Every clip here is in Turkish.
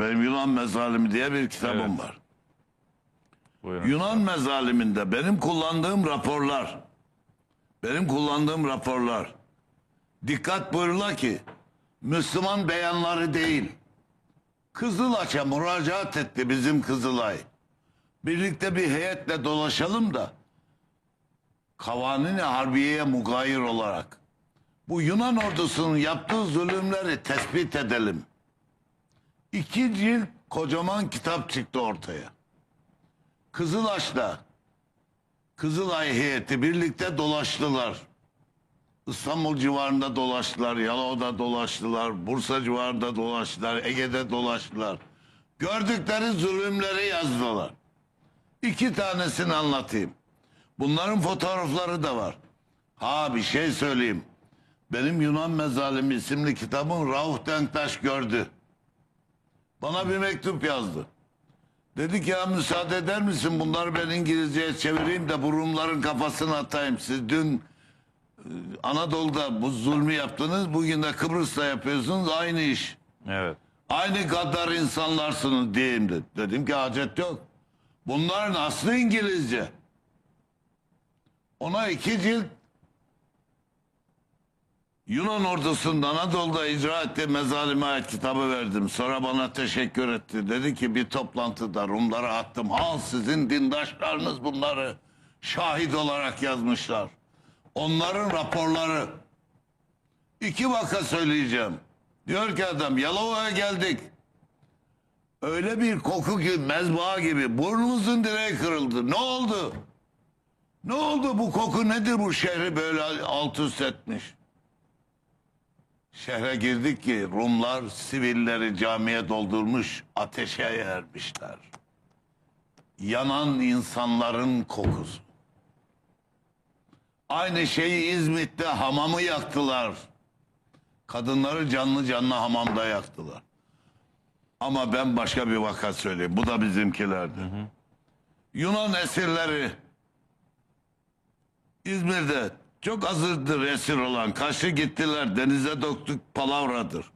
Benim Yunan mezalimi diye bir kitabım Evet. var. Buyurun. Yunan mezaliminde benim kullandığım raporlar, benim kullandığım raporlar, dikkat buyurula ki, Müslüman beyanları değil, Kızılaç'a müracaat etti bizim Kızılay. Birlikte bir heyetle dolaşalım da, Kavanini Harbiye'ye mugayir olarak, bu Yunan ordusunun yaptığı zulümleri tespit edelim. İki cilt kocaman kitap çıktı ortaya. Kızılaş'ta Kızılay heyeti birlikte dolaştılar. İstanbul civarında dolaştılar, Yalova'da dolaştılar, Bursa civarında dolaştılar, Ege'de dolaştılar. Gördükleri zulümleri yazdılar. İki tanesini anlatayım. Bunların fotoğrafları da var. Ha bir şey söyleyeyim. Benim Yunan Mezalimi isimli kitabım Rauf Denktaş gördü. Bana bir mektup yazdı. Dedi ki ya müsaade eder misin bunları ben İngilizceye çevireyim de bu Rumların kafasına atayım. Siz dün e, Anadolu'da bu zulmü yaptınız. Bugün de Kıbrıs'ta yapıyorsunuz. Aynı iş. Evet. Aynı gaddar insanlarsınız diyeyim dedi. Dedim ki hacet yok. Bunların aslı İngilizce. Ona iki cilt Yunan ordusunda Anadolu'da icra ettiği mezalime ait kitabı verdim. Sonra bana teşekkür etti. Dedi ki bir toplantıda Rumlara attım. Al sizin dindaşlarınız bunları şahit olarak yazmışlar. Onların raporları. İki vaka söyleyeceğim. Diyor ki adam Yalova'ya geldik. Öyle bir koku ki mezba gibi burnumuzun direği kırıldı. Ne oldu? Ne oldu bu koku nedir bu şehri böyle alt üst etmiş? Şehre girdik ki Rumlar sivilleri camiye doldurmuş ateşe yermişler. Yanan insanların kokusu. Aynı şeyi İzmit'te hamamı yaktılar. Kadınları canlı canlı hamamda yaktılar. Ama ben başka bir vaka söyleyeyim. Bu da bizimkilerdi. Yunan esirleri İzmir'de çok azırdır esir olan. Kaçtı gittiler. Denize döktük palavradır.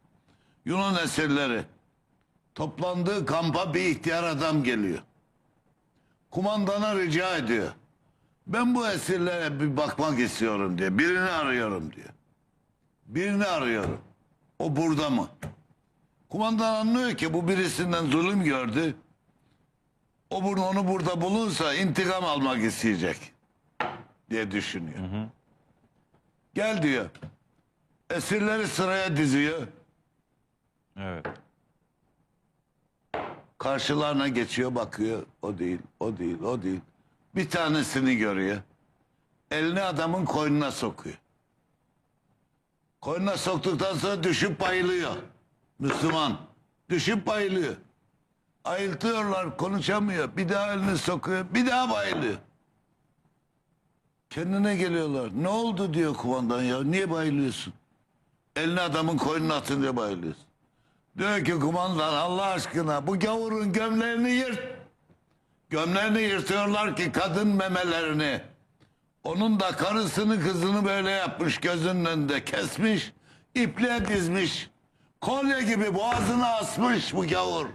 Yunan esirleri toplandığı kampa bir ihtiyar adam geliyor. Kumandana rica ediyor. Ben bu esirlere bir bakmak istiyorum diye. Birini arıyorum diyor. Birini arıyorum. O burada mı? Kumandan anlıyor ki bu birisinden zulüm gördü. O bunu onu burada bulunsa intikam almak isteyecek diye düşünüyor. Gel diyor. Esirleri sıraya diziyor. Evet. Karşılarına geçiyor bakıyor. O değil, o değil, o değil. Bir tanesini görüyor. Elini adamın koynuna sokuyor. Koynuna soktuktan sonra düşüp bayılıyor. Müslüman. Düşüp bayılıyor. Ayıltıyorlar, konuşamıyor. Bir daha elini sokuyor, bir daha bayılıyor. Kendine geliyorlar. Ne oldu diyor kumandan ya. Niye bayılıyorsun? Elini adamın koynuna atınca bayılıyorsun. Diyor ki kumandan Allah aşkına bu gavurun gömleğini yırt. Gömleğini yırtıyorlar ki kadın memelerini. Onun da karısını kızını böyle yapmış gözünün önünde kesmiş. ipliğe dizmiş. Kolye gibi boğazına asmış bu gavur.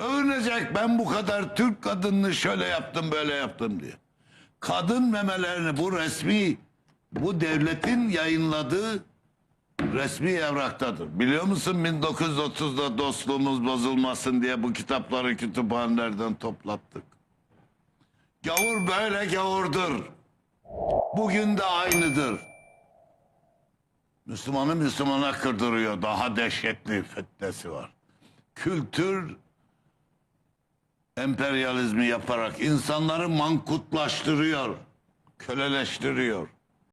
Övünecek ben bu kadar Türk kadınını şöyle yaptım böyle yaptım diye. Kadın memelerini bu resmi bu devletin yayınladığı resmi evraktadır. Biliyor musun 1930'da dostluğumuz bozulmasın diye bu kitapları kütüphanelerden toplattık. Gavur böyle gavurdur. Bugün de aynıdır. Müslümanı Müslümana kırdırıyor. Daha dehşetli fitnesi var. Kültür emperyalizmi yaparak insanları mankutlaştırıyor, köleleştiriyor.